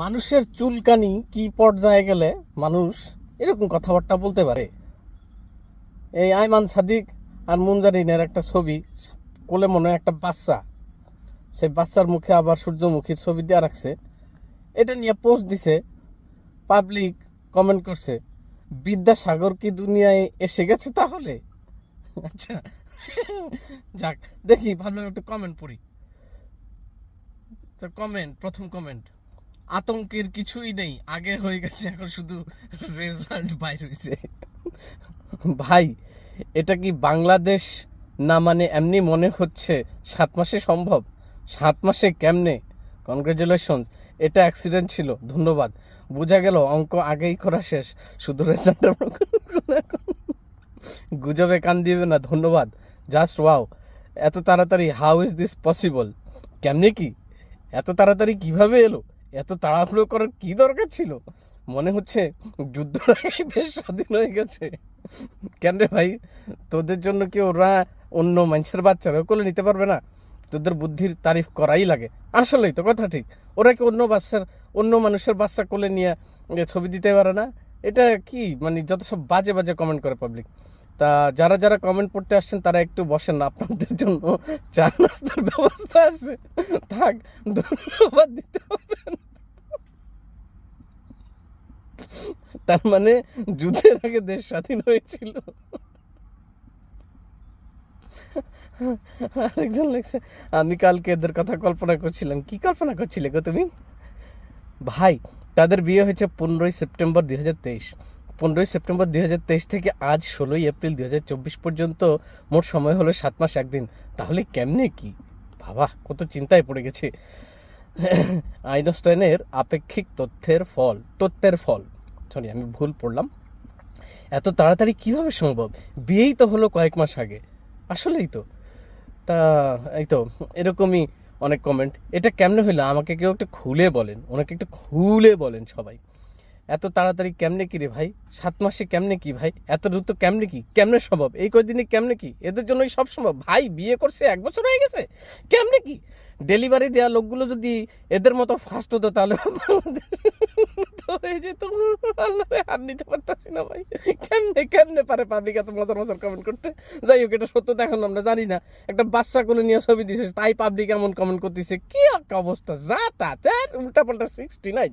মানুষের চুলকানি কি পর্যায়ে গেলে মানুষ এরকম কথাবার্তা বলতে পারে? এই আইমান সাদিক আর মুনজারিনের একটা ছবি, কোলে মনে একটা বাচ্চা। সেই বাচ্চার মুখে আবার সূর্যমুখীর ছবি দেওয়া রাখছে। এটা নিয়ে পোস্ট দিছে পাবলিক কমেন্ট করছে, বিদ্যাসাগর কি দুনিয়ায় এসে গেছে তাহলে? আচ্ছা যাক, দেখি ভাবলাম একটু কমেন্ট পড়ি। তো কমেন্ট প্রথম কমেন্ট আতঙ্কের কিছুই নেই। আগে হয়ে গেছে, এখন শুধু রেজাল্ট বাইর হয়েছে। ভাই, এটা কি বাংলাদেশ? না মানে এমনি মনে হচ্ছে সাত মাসে সম্ভব? সাত মাসে কেমনে? কনগ্রেচুলেশন এটা অ্যাক্সিডেন্ট ছিল, ধন্যবাদ। বোঝা গেল, অঙ্ক আগেই করা শেষ। শুধু রেজাল্ট গুজবে কান দিবে না, ধন্যবাদ। জাস্ট ওয়াও এত তাড়াতাড়ি হাউ ইজ দিস পসিবল কেমনে কি? এত তাড়াতাড়ি কীভাবে এলো? এত তাড়াহুড়ো করার কি দরকার ছিল? মনে হচ্ছে যুদ্ধ দেশ স্বাধীন হয়ে গেছে। কেন রে ভাই? তোদের জন্য কি ওরা অন্য মানুষের বাচ্চারাও কোলে নিতে পারবে না? তোদের বুদ্ধির তারিফ করাই লাগে। আসলেই তো কথা ঠিক। ওরা কি অন্য বাচ্চার, অন্য মানুষের বাচ্চা কোলে নিয়ে ছবি দিতে পারে না? এটা কি? মানে যত সব বাজে বাজে কমেন্ট করে পাবলিক তা যারা যারা কমেন্ট পড়তে আসছেন, তারা একটু বসেন না। আপনাদের জন্য চা নাস্তার ব্যবস্থা আছে। থাক, ধন্যবাদ দিতে হবে না। তার মানে যুদ্ধের আগে দেশ স্বাধীন হয়েছিল। আরেকজন লিখছে, আমি কালকে এদের কথা কল্পনা করছিলাম। কি কল্পনা করছিলে গো তুমি? ভাই, তাদের বিয়ে হয়েছে পনেরোই সেপ্টেম্বর দুই হাজার তেইশ। পনেরোই সেপ্টেম্বর দুই হাজার তেইশ থেকে আজ ষোলোই এপ্রিল দুই হাজার চব্বিশ পর্যন্ত মোট সময় হলো সাত মাস একদিন। তাহলে কেমনে কি? বাবা, কত চিন্তায় পড়ে গেছে। আইনস্টাইনের আপেক্ষিক তথ্যের ফল তথ্যের ফল। সরি, আমি ভুল পড়লাম। এত তাড়াতাড়ি কীভাবে সম্ভব? বিয়েই তো হলো কয়েক মাস আগে। আসলেই তো। তা, এই তো, এরকমই অনেক কমেন্ট এটা কেমনে হইল? আমাকে কেউ একটু খুলে বলেন। ওনাকে একটু খুলে বলেন সবাই। এত তাড়াতাড়ি কেমনে কি রে ভাই? সাত মাসে কেমনে কি ভাই? এত দ্রুত কেমনে কি? কেমনে সম্ভব? এই কয়দিনে কেমনে কি? এদের জন্যই সব সম্ভব। ভাই, বিয়ে করছে, এক বছর হয়ে গেছে। কেমনে কি? ডেলিভারি দেওয়া লোকগুলো যদি এদের মতো ফাস্ট হতো তাহলে হয়ে যেত হাত নিতে পারতাছি না ভাই। কেমনে কেমনে পারে পাবলিক এত মজার মজার কমেন্ট করতে? যাই হোক, এটা সত্য এখন আমরা জানি না। একটা বাচ্চা কোনো নিয়ে ছবি দিয়েছে তাই পাবলিক এমন কমেন্ট করতেছে। কি অবস্থা, যা তা উল্টা পাল্টা সিক্সটি নাইন